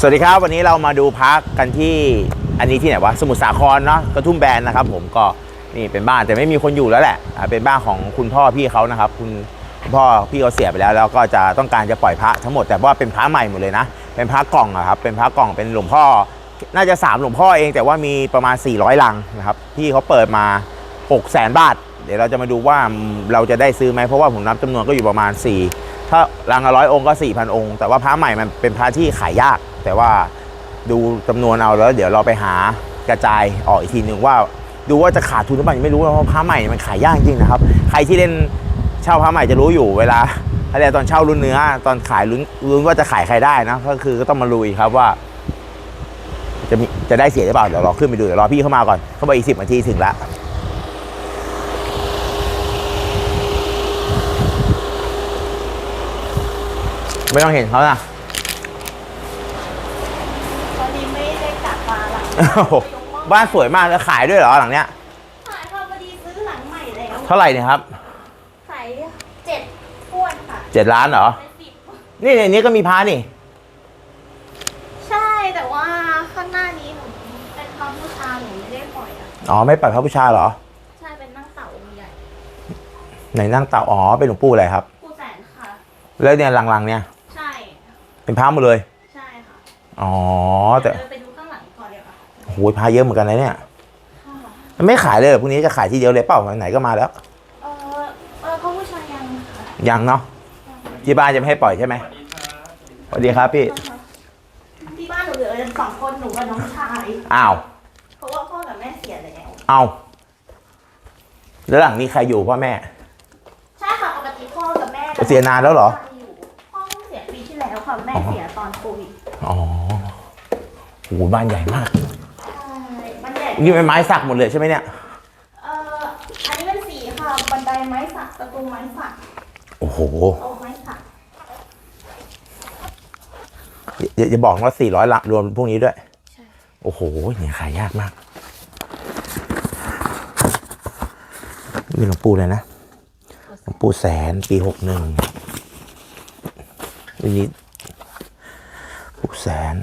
สวัสดีครับ วันนี้เรามาดูพักกันที่อันนี้ที่ไหนวะสมุทรสาครเนาะกระทุ่มแบนนะครับ ผมก็นี่เป็นบ้านแต่ไม่มีคนอยู่แล้วแหละอ่าเป็นบ้านของคุณพ่อพี่เขานะครับ คุณคุณพ่อพี่เขาเสียไปแล้ว แล้วก็จะต้องการจะปล่อยพระทั้งหมดแต่ว่าเป็นพระใหม่หมดเลยนะ เป็นพระกล่องอะครับเป็นพระกล่องเป็นหลวงพ่อ น่าจะ 3 หลวงพ่อเองแต่ว่ามีประมาณ 400 ลังนะครับพี่เขาเปิดมา 6 0 0 0 0 0 บาท เดี๋ยวเราจะมาดูว่าเราจะได้ซื้อไหมเพราะว่าผมนับจำนวนก็อยู่ประมาณ 4 ถ้าลังละร้อยองค์ก็4,000องค์ แต่ว่าพระใหม่มันเป็นพระที่ขายยาก แต่ว่าดูจำนวนเอาแล้ว เดี๋ยวเราไปหากระจายออกอีกทีหนึ่งว่า ดูว่าจะขาดทุนหรือเปล่ายังไม่รู้เพราะพระใหม่มันขายยากจริงนะครับ ใครที่เล่นเช่าพระใหม่จะรู้อยู่เวลาอะไรตอนเช่ารุ่นเนื้อ ตอนขายลุ้นลุ้นว่าจะขายใครได้นะก็คือก็ต้องมาลุยครับว่า จะมีจะได้เสียหรือเปล่าเดี๋ยวรอขึ้นไปดูเดี๋ยวรอพี่เข้ามาก่อนเขาบอกอีกสิบนาทีถึงละ ไม่ต้องเห็นเขานะพอดีไม่ได้กลับมาหลังโอ้โหบ้านสวยมากแล้วขายด้วยเหรอหลังเนี้ยขายค่ะพอดีซื้อหลังใหม่แล้วเท่าไหร่เนี่ยครับขายเจ็ดพ้วนค่ะเจ็ดล้านเหรอเป็นสิบนี่ในนี้ก็มีพานี่ ใช่แต่ว่าข้างหน้านี้หนูเป็นพระบูชาหนูไม่ได้ปล่อยอะอ๋อไม่ปัดพระบูชาเหรอ ใช่เป็นนั่งเต่าองค์ใหญ่ในนั่งเต่าอ๋อเป็นหลวงปู่อะไรครับผู้แสนค่ะ แล้วเนี่ยหลังๆเนี่ยใช่ เป็นพระหมดเลย ใช่ค่ะอ๋อแต่เดินไปดูข้างหลังก่อนเดี๋ยวค่ะโอ้ยพระเยอะเหมือนกันนะเนี่ยค่ะมันไม่ขายเลยเหรอพรุ่งนี้จะขายทีเดียวเลยเปล่าไหนๆก็มาแล้ว เออเออพระบูชายังค่ะยังเนาะที่บ้านจะไม่ให้ปล่อยใช่ไหมสวัสดีครับพี่ ที่บ้านหนูเหลือกันสองคนหนูกับน้องชายอ้าวเพราะว่าพ่อกับแม่เสียแล้วเอาแล้วหลังนี้ใครอยู่พ่อแม่ ใช่ค่ะปกติพ่อกับแม่เสียนานแล้วเหรอยู่พ่อเพิ่งเสียปีที่แล้ว ค่ะแม่เสียตอนโควิดอ๋อโอ้โหบ้านใหญ่มากใช่มันใหญ่นี่เป็นไม้สักหมดเลยใช่ไหมเนี่ย เอ่ออันนี้เป็นสีค่ะ บันไดไม้สักประตูไม้สักโอ้โหโต๊ะไม้สักอย่าอย่าบอกนะว่าสี่ร้อยละรวมพวกนี้ด้วยใช่โอ้โหเนี่ยขายยากมาก นี่หลวงปู่เลยนะ หลวงปู่แสนปีหกหนึ่งอันนี้ ปู่แสน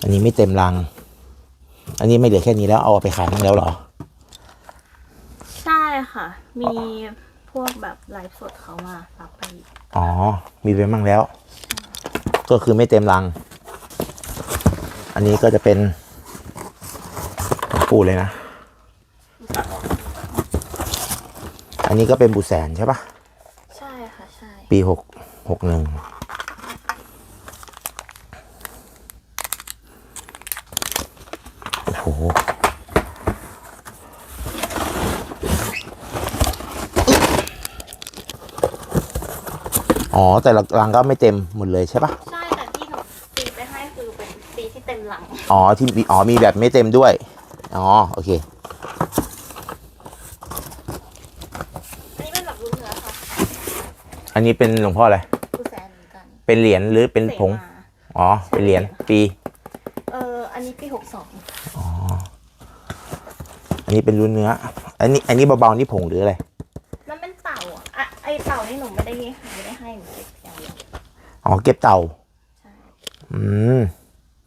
อันนี้ไม่เต็มรัง อันนี้ไม่เหลือแค่นี้แล้วเอาไปขายทั้งแล้วเหรอ ใช่ค่ะ มีพวกแบบไลฟ์สดเขามารับไปอีกอ๋อ มีไปมั่งแล้ว ก็คือไม่เต็มรัง อันนี้ก็จะเป็นหลวงปู่เลยนะ อันนี้ก็เป็นบุแสนใช่ปะใช่ค่ะ ใช่ ปีหกหกหนึ่ง โอ้โหอ๋อ แต่ละรังก็ไม่เต็มหมดเลยใช่ปะใช่แต่ที่หนูตีไปให้คือเป็นปีที่เต็มหลังอ๋อที่มีอ๋อมีแบบไม่เต็มด้วย อ๋อ โอเค อันนี้เป็นแบบรุ่นเนื้อค่ะอันนี้เป็นหลวงพ่ออะไรผู้แสนเหมือนกันเป็นเหรียญหรือเป็นผง เสมาอ๋อ เป็นเหรียญปี เอออันนี้ปีหกสองอั นนี้เป็นรุ่นเนื้อ อันนี้ อันนี้เบาๆนี่ผงหรืออะไร มันเป็นเต่าอะอะไอเต่านี่หนูไม่ได้ไม่ได้ให้หนูเก็บอย่างเดียวอ๋อเก็บเต่า ใช่ อืม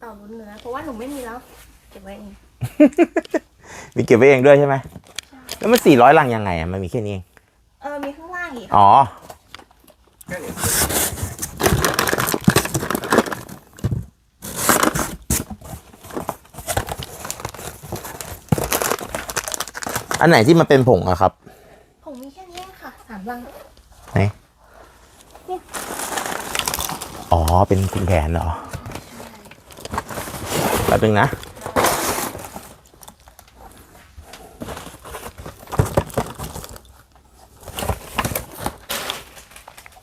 เต่ารุ่นเนื้อ เพราะว่าหนูไม่มีแล้ว เก็บไว้เอง มีเก็บไว้เองด้วยใช่ไหม แล้วมันสี่ร้อยลังยังไงอะ มันมีแค่นี้เอง เออ มีข้างล่างอีกอ๋อ อันไหนที่มันเป็นผงอะครับ ผมมีแค่นี้เองค่ะสามลังไหนอ๋อ เป็นคุณแผนเหรอแป๊บนึงนะ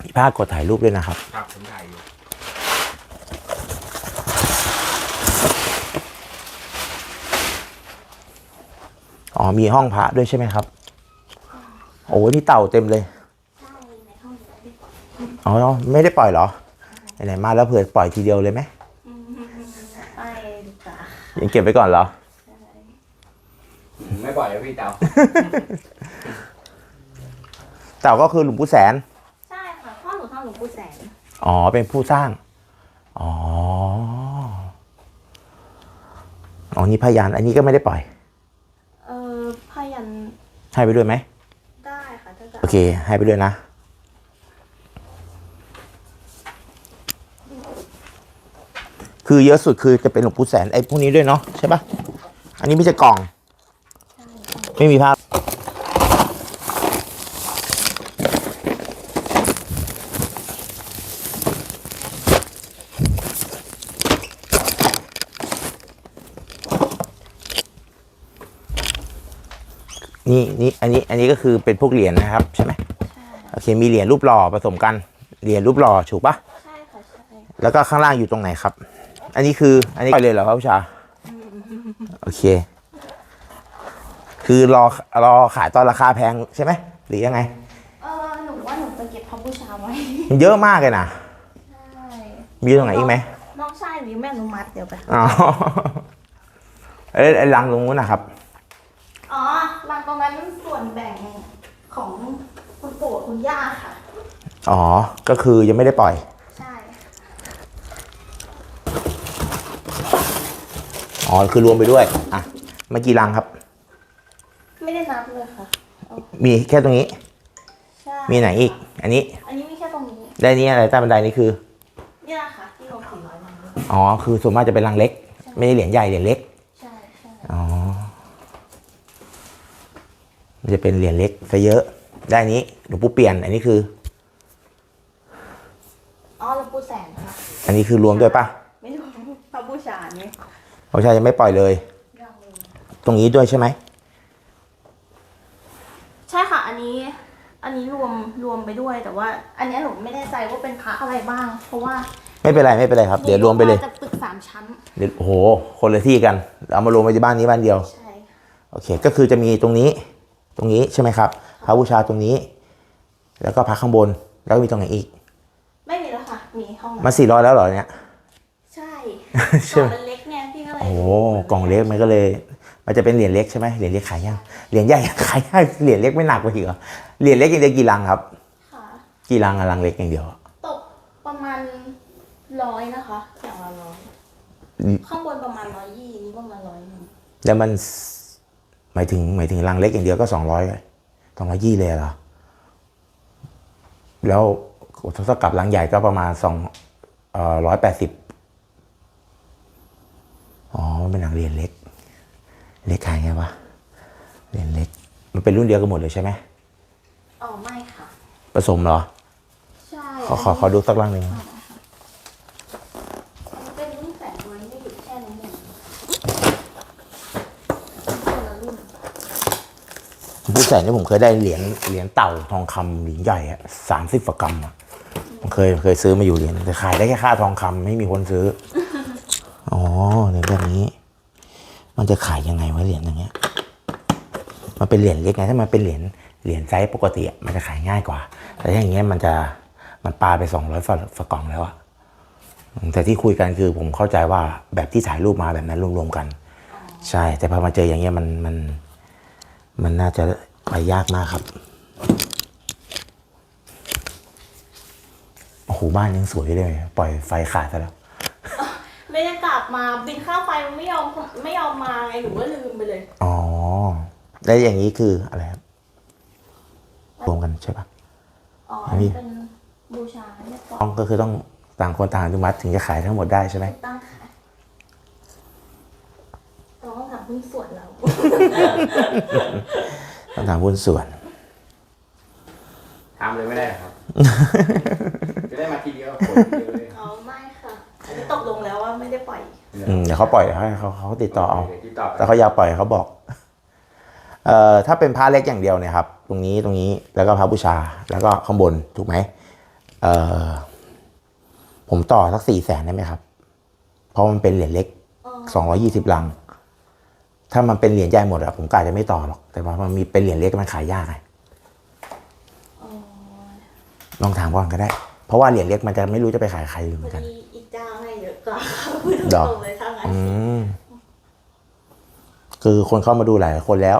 มีภาพกดถ่ายรูปด้วยนะครับ ครับผมถ่ายอยู่ อ๋อมีห้องพระด้วยใช่ไหมครับ โอ้ยมีเต่าเต็มเลยอ๋อไม่ได้ปล่อยเหรอไหนมาแล้วเผื่อปล่อยทีเดียวเลยไหมยังเก็บไว้ก่อนเหรอไม่ปล่อยแล้วพี่เต่าเต่าก็คือหลวงปู่แสนใช่ค่ะพ่อหนูท่ำหลวงปู่แสนอ๋อเป็นผู้สร้างอ๋ออ๋อนี่พยานอันนี้ก็ไม่ได้ปล่อย ให้ไปด้วยไหมได้ค่ะถ้าจะโอเค ให้ไปด้วยนะ คือเยอะสุดคือจะเป็นหลวงปู่แสนไอ้พวกนี้ด้วยเนาะใช่ปะอันนี้ไม่ใช่กล่อง ไม่มีภาพ นี่นี่อันนี้อันนี้ก็คือเป็นพวกเหรียญนะครับใช่ไหมโอเคมีเหรียญรูปหล่อผสมกันเหรียญรูปหล่อถูกปะใช่ค่ะใช่แล้วก็ข้างล่างอยู่ตรงไหนครับ อันนี้คืออันนี้ปล่อยเลยเหรอครับผู้ชาโอเค คือรอรอขายตอนราคาแพงใช่ไหมหรือยังไงเออหนูว่าหนูจะเก็บพับบูชาไว้มันเยอะมากเลยนะใช่มีตรงไหนอีกไหมน้องชายหรือแม่อนุมัติเดี๋ยวไปอ๋อเอ้ยไอ้ลังตรงนู้นนะครับอ๋อ รังตรงนั้นส่วนแบ่งของคุณปู่กับคุณย่าค่ะ อ๋อ ก็คือยังไม่ได้ปล่อย ใช่ อ๋อ คือรวมไปด้วย อะเมื่อกี่ลังครับ ไม่ได้นับเลยค่ะเอามีแค่ตรงนี้ ใช่ มีไหนอีก อันนี้ อันนี้มีแค่ตรงนี้ ได้นี้อะไรใต้บันไดนี่คือนี่แหละค่ะที่ลงสี่ร้อยมันอ๋อ คือส่วนมากจะเป็นลังเล็ก ไม่ได้เหรียญใหญ่เหรียญเล็ก ใช่ใช่ อ๋อ มันจะเป็นเหรียญเล็กซะเยอะ ได้อันนี้หลวงปู่เปลี่ยน อันนี้คือ อ๋อหลวงปู่แสนค่ะอันนี้คือรวมด้วยปะไม่รู้พระบูชานี่เขาใช่ยังไม่ปล่อยเลยยังเลย ตรงนี้ด้วยใช่ไหม ใช่ค่ะ อันนี้ อันนี้รวมรวมไปด้วยแต่ว่า อันเนี้ยหนูไม่แน่ใจว่าเป็นพระอะไรบ้าง เพราะว่าไม่เป็นไรไม่เป็นไรครับ เดี๋ยวรวมไปเลยจะตึกสามชั้นเดี๋ยวโอ้โหคนละที่กัน เอามารวมไว้ที่บ้านนี้บ้านเดียว ใช่ โอเค ก็คือจะมีตรงนี้ ตรงนี้ใช่ไหมครับพระบูชาตรงนี้ แล้วก็พระข้างบนแล้วก็มีตรงไหนอีก ไม่มีแล้วค่ะ มีห้องมาสี่ร้อยแล้วเหรอเนี่ย ใช่ใช่กล่ไหอมงมันเล็กเนี่ยพี่ก็เลย โอ้โหกล่องเล็กมันก็เลย มันจะเป็นเหรียญเล็กใช่ไหมเหรียญเล็กขายยากเหรียญใหญ่ขายยากเหรียญเล็กไม่หนักกว่าอีกเหรอเหรียญเล็กอย่างเดียวกี่ลังครับค่ะกี่ลังอะลังเล็กอย่างเดียวอะตกประมาณร้อยนะคะอย่างละร้อยอืมข้างบนประมาณร้อยยี่นี่ประมาณร้อยหนึ่งแล้วมัน หมายถึงหมายถึงลังเล็กอย่างเดียวก็สองร้อยสองร้อยยี่เลยเหรอแล้วทศกับลังใหญ่ก็ประมาณสองเอ่อร้อยแปดสิบอ๋อมันเป็นหนังเหรียญเล็ก เล็กขายไงวะเหรียญเล็ก มันเป็นรุ่นเดียวกันหมดเลยใช่ไหมอ๋อไม่ค่ะ ผสมเหรอ ใช่ ขอขอขอดูสักลังหนึ่ง มันเป็นรุ่นแสนน้อยไม่หยุดแค่นั้นเองคนละรุ่น ผู้แสนนี่ผมเคยได้เหรียญเหรียญเต่าทองคำเหรียญใหญ่อะสามสิบกรัมอะผมเคยเคยซื้อมาอยู่เหรียญแต่ขายได้แค่ค่าทองคำไม่มีคนซื้อ อ๋อเหรียญแบบนี้ มันจะขายยังไงวะเหรียญอย่างเงี้ย มันเป็นเหรียญเล็กไงถ้ามันเป็นเหรียญเหรียญไซส์ปกติอะมันจะขายง่ายกว่า แต่ถ้าอย่างเงี้ยมันจะมันปาไปสองร้อยฝฝากล่องแล้วอะแต่ที่คุยกันคือผมเข้าใจว่าแบบที่ถ่ายรูปมาแบบนั้นรวมๆกัน ใช่ แต่พอมาเจออย่างเงี้ยมันมัน มันน่าจะไปยากมากครับโอ้โหบ้านยังสวยเลย ปล่อยไฟขาดซะแล้ว ไม่ได้กลับมาบินค่าไฟมันไม่ยอมไม่ยอมมาไงหนูก็ลืมไปเลย อ๋อ แล้วอย่างนี้คืออะไรครับรวมกันใช่ปะอ๋ออันนี้เป็นบูชาเรียบร้อยต้องก็คือต้องต่างคนต่างอนุมัติถึงจะขายทั้งหมดได้ใช่ไหมตั้งค่ะเราต้องถาม หุ้นส่วนเราต้องถามหุ้นส่วนทำเลยไม่ได้เหรอครับ จะได้มาทีเดียวผลเดียวเลยอ๋อไม่ค่ะอันนี้ตกลงแล้วว่าไม่ได้ปล่อย อืมเดี๋ยวเขาปล่อยให้เขาเขาติดต่อเอาดี๋ยวติดต่อแต่เขาอยากปล่อยเขาบอก เอ่อถ้าเป็นพระเล็กอย่างเดียวเนี่ยครับ ตรงนี้ตรงนี้แล้วก็พระบูชา แล้วก็ข้างบนถูกไหมเอ่อผมต่อสักสี่แสนได้ไหมครับ เพราะมันเป็นเหรียญเล็กอ๋อสองร้อยี่สิบลัง ถ้ามันเป็นเหรียญใหญ่หมดอะผมกะจะไม่ต่อหรอก แต่ว่ามันมีเป็นเหรียญเล็กมันขายยากไงอ๋อลองถามก่อนก็ได้ เพราะว่าเหรียญเล็กมันจะไม่รู้จะไปขายใครอยู่เหพมืออนกันดีอีกเจ้าให้เยอะกว่าพูดตดอกรงๆเลยถ้างั้นอืมคือคนเข้ามาดูหลายคนแล้ว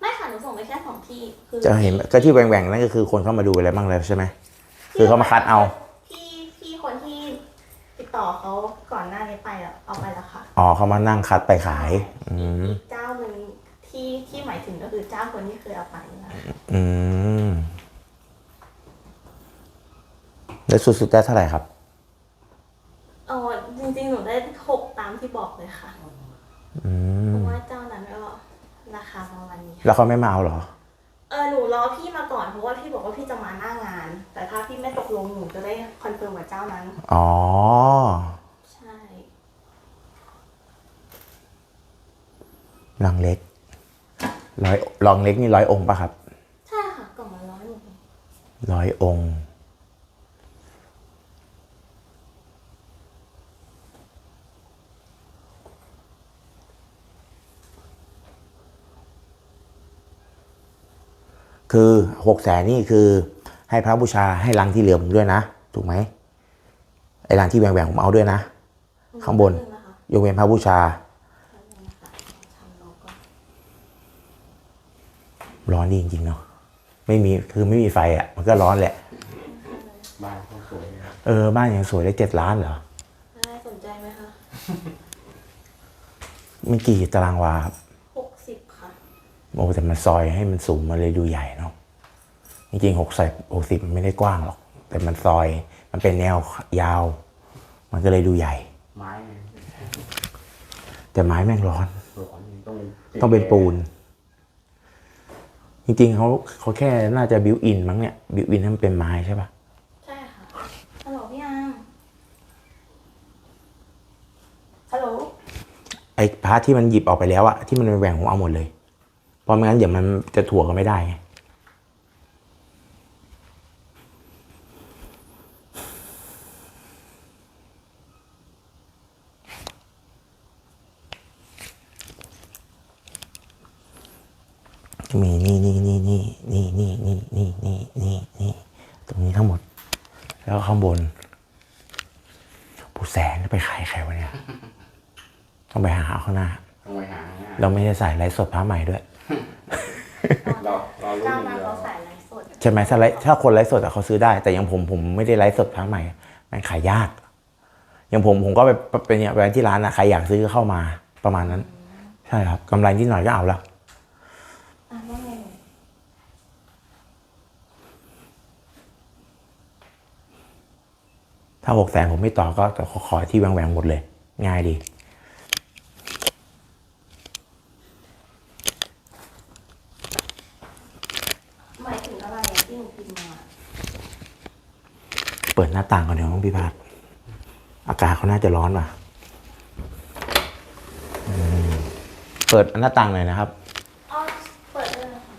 ไม่ค่ะหนูส่งไปแค่สองที่คือจะเห็นก็ที่แหว่งๆนั่นก็คือคนเข้ามาดูอะไรบ้างแล้วใช่ไหมคือเขามาคัดเอา พี่พี่คนที่ติดต่อต่อเขาก่อนหน้านี้ไปอะเอาไปแล้วค่ะ อ๋อเขามานั่งคัดไปขายอืมอีกเจ้าหนึ่งที่ที่หมายถึงก็คือเจ้าคนที่เคยเอาไปนะอืมแล้วสุดๆได้เท่าไหร่ครับ เออจริงๆหนูได้หกตามที่บอกเลยค่ะอืเพมราะว่าเจ้านั้นก็ราคาประมาณนี้แล้วเขาไม่มาเอาเหรอ เออหนูรอพี่มาก่อนเพราะว่าพี่บอกว่าพี่จะมาหน้างาน แต่ถ้าพี่ไม่ตกลงหนูจะได้คอนเฟิร์มกับเจ้านั้น อ๋อ ใช่ ลังเล็กร้อยลองเล็กนี่ร้อยองค์ป่ะครับ ใช่ค่ะกล่องละร้อยหนูร้อยองค์คือหกแสนนี่คือให้พระบูชาให้รังที่เหลือผมด้วยนะ ถูกไหมไอ้รังที่แหว่งๆผมเอาด้วยนะ ข้างบนงนะคะยกเว้นพระบูชา ทำโลโก้ ร้อน ดีจริงๆเนาะไม่มีคือไม่มีไฟอะมันก็ร้อนแหละ บ้านเขาสวยนะครับเออบ้านยังสวยได้เจ็ดล้านเหรอได้สนใจไหมคะมันกี่ตารางวาครับหกสิบค่ะโอ้แต่มันซอยให้มันสูงมันเลยดูใหญ่เนาะจริงๆหกสิบหกสิบมันไม่ได้กว้างหรอก แต่มันซอย มันเป็นแนวยาว มันก็เลยดูใหญ่ ไม้ไงแต่ไม้แม่งร้อนร้อนต้องเป็นต้องเป็นปูน จริงๆเขาเขาแค่น่าจะบิวอินมั้งเนี่ยบิวอินให้มันเป็นไม้ใช่ปะใช่ค่ะฮัลโหลพี่อามฮัลโหลไอ้พาร์ทที่มันหยิบออกไปแล้วอะที่มันแหว่งผมเอาหมดเลยเพราะไม่งั้นเดี๋ยวมันจะถั่วกันไม่ได้ไง มีนี่นี่นี่นี่นี่นี่นี่นี่นี่นี่นี่ตรงนี้ทั้งหมด แล้วข้างบนผู้แสนไปขายใครวะเนี่ยต้องไปหาเอาข้างหน้าต้องไปหาง่ายเราไม่ได้ใส่ไลฟ์สดพระใหม่ด้วยเราเรารู้เจ้าอนั้ย่านงเดียวเขาใส่ไลฟ์สดใช่ไหมถ้าไลฟ์ถ้าคนไลฟ์สดอะเขาซื้อได้ แต่อยังผมผมไม่ได้ไลฟ์สดพระใหม่มันขายยากอย่างผมผมก็ไปไปเนี่ยไปที่ร้านอะใครอยากซื้อก็เข้ามาประมาณนั้น ใช่ครับกำไรนิดหน่อยก็เอาแล้ว อะว่าไงหนู ถ้าหกแสนผมไม่ต่อก็ขอขอที่แหวงๆหมดเลย ง่ายดีหมายถึงอะไรอะที่หนูพิมพ์มาเปิดหน้าต่างก่อนเดี๋ยวน้องพี่พาดอากาศเขาน่าจะร้อนป่ะอืมเปิดหน้าต่างหน่อยนะครับอ๋อเปิดเลยนะคะ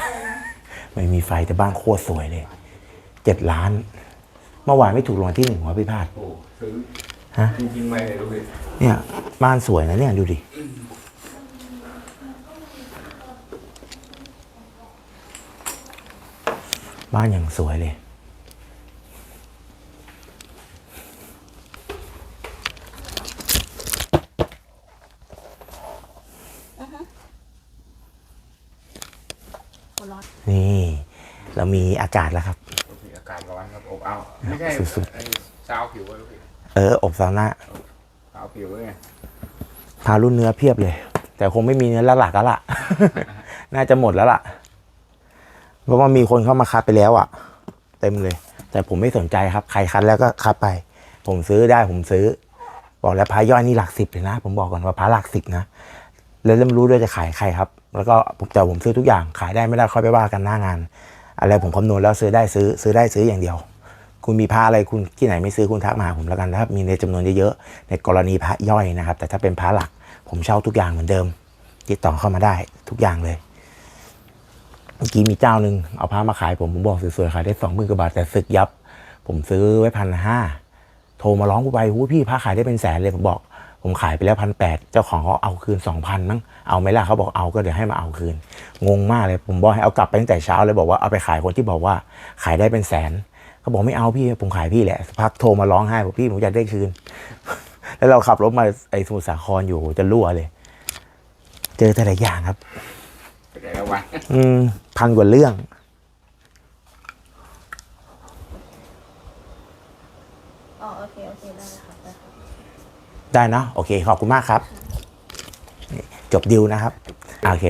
อะไรนะไม่มีไฟแต่บ้านโคตรสวยเลย เจ็ดล้านเมื่อวานไม่ถูกรางวัลที่หนึ่งวะพี่พาดโอ้ซื้อฮะจริงๆไม่เลยรู้ดิเนี่ยบ้านสวยนะเนี่ยดูดิบ้านอย่างสวยเลยหัวเร้อนนี่ เรามีอากาศแล้วครับอากาศร้อน ครับอบอ้าวไม่ใช่สุดไอ้ซาวผิวอะลูกพี่เออ อบซาวน่าซาวผิวไงพารุ่นเนื้อเพียบเลย แต่คงไม่มีเนื้อหลักๆแล้วล่ะ น่าจะหมดแล้วล่ะ เพราะว่ามีคนเข้ามาคัดไปแล้วอะเต็มเลย แต่ผมไม่สนใจครับ ใครคัดแล้วก็คัดไป ผมซื้อได้ผมซื้อ บอกแล้วพาย่อยนี่หลักสิบเลยนะ ผมบอกก่อนว่าพาหลักสิบนะ แล้วเริ่มรู้ด้วยจะขายใครครับ แล้วก็ผมแต่ผมซื้อทุกอย่าง ขายได้ไม่ได้ค่อยไปว่ากันหน้างาน อะไรผมคำนวณแล้วซื้อได้ซื้อ ซื้อได้ซื้ออย่างเดียว คุณมีพระอะไรคุณที่ไหนไม่ซื้อคุณทักมาหาผมแล้วกันนะครับมีในจำนวนเยอะๆในกรณีพระย่อยนะครับ แต่ถ้าเป็นพระหลัก ผมเช่าทุกอย่างเหมือนเดิม ติดต่อเข้ามาได้ทุกอย่างเลยเมื่อกี้มีเจ้าหนึ่งเอาพระมาขายผมผมบอกสวยๆขายได้สองหมื่นกว่าบาทแต่สึกยับ ผมซื้อไว้พันห้าโทรมาร้องกูไปหูพี่พระขายได้เป็นแสนเลยผมบอก ผมขายไปแล้วพันแปดเจ้าของเขาเอาคืนสองพันมั้งเอาไหมล่ะเขาบอกเอาก็เดี๋ยวให้มาเอาคืน งงมากเลยผมบอกให้เอากลับไปตั้งแต่เช้าเลยบอกว่าเอาไปขายคนที่บอกว่าขายได้เป็นแสน เขาบอกไม่เอาพี่ผมขายพี่แหละสักพักโทรมาร้องไห้บอกพี่ผมอยากได้คืน แล้วเราขับรถมาไอ้สมุทรสาครอยู่จะรั่วเลย เจอแต่ละอย่างครับเป็นไงละวันอืมพันกว่าเรื่องอ๋อโอเคโอเคได้เนอะโอเค ขอบคุณมากครับนี่จบดิวนะครับอ่าโอเค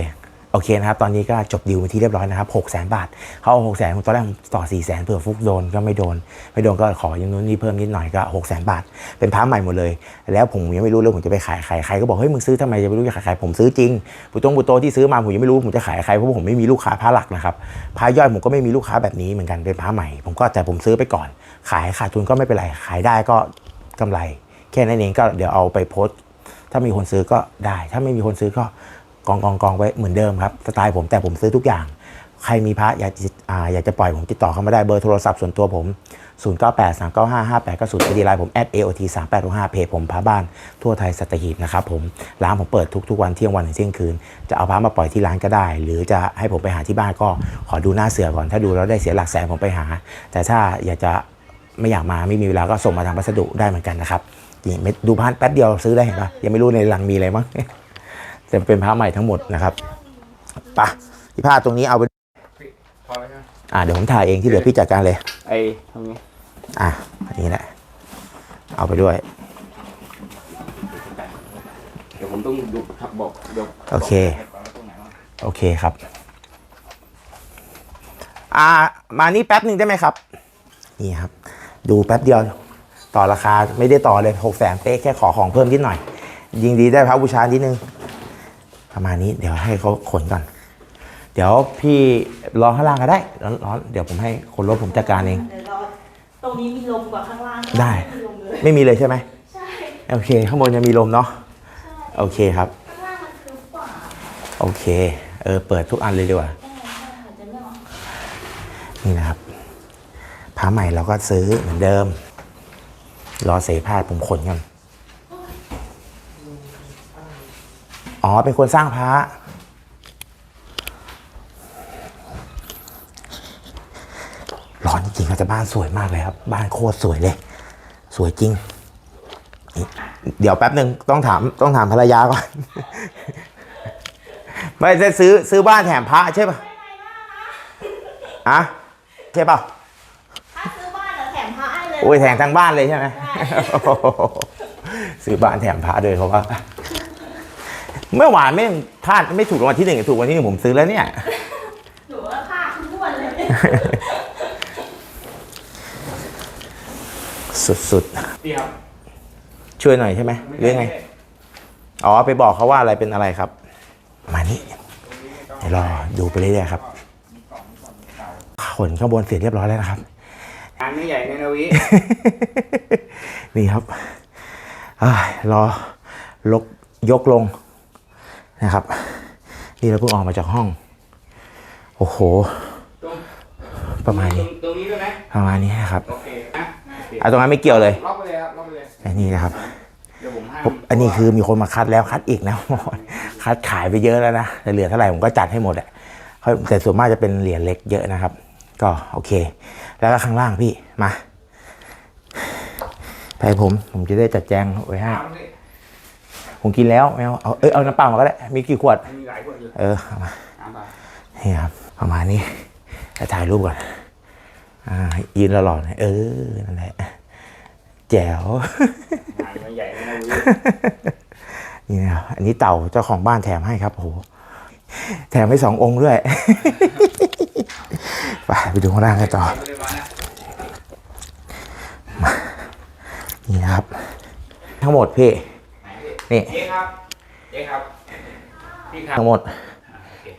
โอเคนะครับ ตอนนี้ก็จบดิวไปที่เรียบร้อยนะครับ6 0 0 0 0 บาท เขาเอา6 0 0 0 0ตอนแรกต่อ 4 0 0 0 0 0เผื่อฟุกโดนก็ไม่โดน ไม่โดนก็ขออย่างนู้นนี่เพิ่มนิดหน่อยก็6 0 0 0 0 บาท เป็นพระใหม่หมดเลย แล้วผมยังไม่รู้เลยผมจะไปขายใคร ใครก็บอก เฮ้ย มึงซื้อทำไมจะไม่รู้จะขายใคร ผมซื้อจริง ปุตงปุโตที่ซื้อมาผมยังไม่รู้ผมจะขายใคร เพราะผมไม่มีลูกค้าพระหลักนะครับ พระย่อยผมก็ไม่มีลูกค้าแบบนี้เหมือนกัน เป็นพระใหม่ ผมก็แต่ผมซื้อไปก่อน ขายขาดทุนก็ไม่เป็นไร ขายได้ก็กำไร แค่นั้นเองก็เดี๋ยวเอาไปโพสต์ถ้ามีคนซื้อก็ได้ ถ้าไม่มีคนซื้อก็ กองกองกองไว้เหมือนเดิมครับสไตล์ผมแต่ผมซื้อทุกอย่าง ใครมีพระอยากจะอยากจะปล่อยผมติดต่อเข้ามาได้เบอร์โทรศัพท์ส่วนตัวผม 0 9 8 3 9 5 5 8 9 0ไอดีไลน์ผม @aot 3 8 6 5เพจผมพระบ้านทั่วไทยสัตหีบนะครับผมร้านผมเปิดทุกๆวันเที่ยงวันถึงเที่ยงคืน จะเอาพระมาปล่อยที่ร้านก็ได้ หรือจะให้ผมไปหาที่บ้านก็ขอดูหน้าเสือก่อนถ้าดูแล้วได้เสียหลักแสนผมไปหา แต่ถ้าอยากจะไม่อยากมาไม่มีเวลาก็ส่งมาทางพัสดุได้เหมือนกันนะครับนี่ดูพันแป๊บเดียวซื้อได้เห็นปะยังไม่รู้ในลังมีอะไรมั้ง แต่เป็นพระใหม่ทั้งหมดนะครับไปะที่ผ้าตรงนี้เอาไปพอแล้วใช่ไหมอ่าเดี๋ยวผมถ่ายเองที่เหลือพี่จัดการเลย ไอ้ตรงนี้อะอันนี้แหละเอาไปด้วยเดี๋ยวผมต้องดูครับบอกเดี๋ยวโอเคบอกตรงไหนวะโอเคครับ อ่า มานี่แป๊บหนึ่งได้ไหมครับ นี่ครับ ดูแป๊บเดียว ต่อราคาไม่ได้ต่อเลยหกแสนเป๊ะแค่ขอของเพิ่มนิดหน่อย ยิงดีได้พระบูชานิดนึง ประมาณนี้เดี๋ยวให้เขาขนก่อน เดี๋ยวพี่รอข้างล่างก็ได้ร้อนร้อนเดี๋ยวผมให้คนรถผมจัดการเองเดี๋ยวเราตรงนี้มีลมกว่าข้างล่างได้ ม่มีลมเลยไม่มีเลยใช่ไหมใช่โอเค ข้างบนจะมีลมเนาะโอเคครับ ข้างล่างมันคือกว่าโอเค เออ เปิดทุกอันเลยดีกว่าได้ได้หายใจไม่ออกนี่นะครับผ้าใหม่เราก็ซื้อเหมือนเดิม รอเสพาดผมขนกัน อ๋อ เป็นคนสร้างพระ ร้อนจริงๆครับแต่บ้านสวยมากเลยครับ บ้านโคตรสวยเลย สวยจริงนี่เดี๋ยวแป๊บหนึ่งต้องถามต้องถามภรรยาก่อน ไม่ได้ซื้อซื้อบ้านแถมพระใช่ปะอะใช่ปะถ้าซื้อบ้านแล้วแถมพระให้เลย โอ้ยแถมทั้งบ้านเลยใช่ไหมใช่ซื้อบ้านแถมพระด้วยเพราะว่า เมื่อวานไม่พลาดไม่ถูกรางวัลที่หนึ่งถูกรางวัลที่หนึ่งผมซื้อแล้วเนี่ย หนูว่าผ้าทุกวันเลยสุดนี่ครับๆ ช่วยหน่อยใช่ไหมหรือไง อ๋อไปบอกเขาว่าอะไรเป็นอะไรครับ มานี่เดี๋ยวรอดูไปเรื่อยๆครับขนข้างบนเสร็จเรียบร้อยแล้วนะครับงานไม่ใหญ่ในนาวิ นี่ครับอายรอลกยกลง นะครับนี่เราเพิ่งออกมาจากห้อง โอ้โหตรงประมาณนี้ ตรงนี้ด้วยไหมประมาณนี้นะครับโอเคนะโอเคอะตรงนั้นไม่เกี่ยวเลยล็อกไปเลยครับล็อกไปเลยอันนี้นะครับเดี๋ยวผมห้ามปุ๊บอันนี้คือมีคนมาคัดแล้วคัดอีกนะคัดขายไปเยอะแล้วนะแต่เหลือเท่าไหร่ผมก็จัดให้หมดอะเขาแต่ส่วนมากจะเป็นเหรียญเล็กเยอะนะครับ ก็โอเค แล้วก็ข้างล่างพี่มาไปผมผมจะได้จัดแจงไว้ให้ถามสิ ผมกินแล้วไม่เอาเอาเอ้ยเอาน้ำเปล่ามาก็ได้ มีกี่ขวด มีหลายคนอยู่เออเอามาถามไปนี่ครับประมาณนี้จะถ่ายรูปก่อน อ่ายืนหล่อๆหน่อยเออนั่นแหละแจ๋วงานไม่ใหญ่ในนาวินี่นะครับอันนี้เต่าเจ้าของบ้านแถมให้ครับโอ้โหแถมให้สององค์ด้วยไปไปดูข้างล่างกันต่อเรียบร้อยนะนี่นะครับ ทั้งหมดพี่ นี่เจ๊ครับเจ๊ครับพี่ครับทั้งหมด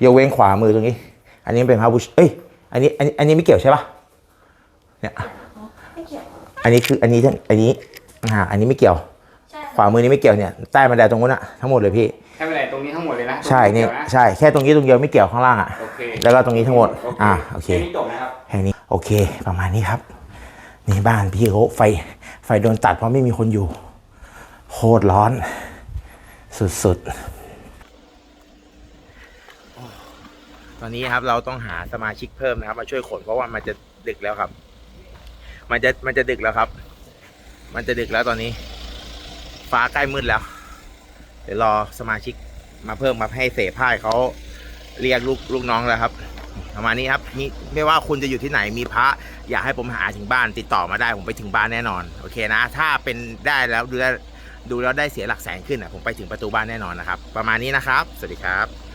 ยกเว้นขวามือตรงนี้ อันนี้เป็นพระบูชเอ้ยอันนี้อันนี้อันนี้ไม่เกี่ยวใช่ปะเนี่ยไม่เกี่ยวอันนี้คืออันนี้ทั้งอันนี้อ่าอันนี้ไม่เกี่ยวใช่ขวามือนี้ไม่เกี่ยวเนี่ยใต้บันไดตรงนู้นอะทั้งหมดเลยพี่แค่เป็นไรตรงนี้ทั้งหมดเลยนะใช่เนี่ยตรงใช่แค่ตรงนี้ตรงเดียวไม่เกี่ยวข้างล่างอะโอเคแล้วก็ตรงนี้ทั้งหมดโอเคอ่าโอเคแค่นี้จบนะครับแค่นี้โอเคประมาณนี้ครับนี่บ้านพี่เขาไฟไฟโดนตัดเพราะไม่มีคนอยู่โคตรร้อน สุดๆ ตอนนี้ครับเราต้องหาสมาชิกเพิ่มนะครับ มาช่วยขนเพราะว่ามันจะดึกแล้วครับ มันจะมันจะดึกแล้วครับ มันจะดึกแล้วตอนนี้ ฟ้าใกล้มืดแล้ว เดี๋ยวรอสมาชิกมาเพิ่มมาให้เสพพ่ายเขาเรียกลูกลูกน้องแล้วครับประมาณนี้ครับมีไม่ว่าคุณจะอยู่ที่ไหนมีพระ อยากให้ผมหาถึงบ้านติดต่อมาได้ผมไปถึงบ้านแน่นอน โอเคนะ ถ้าเป็นได้แล้วดูแล ดูแล้วได้เสียหลักแสนขึ้นอะผมไปถึงประตูบ้านแน่นอนนะครับ ประมาณนี้นะครับ สวัสดีครับ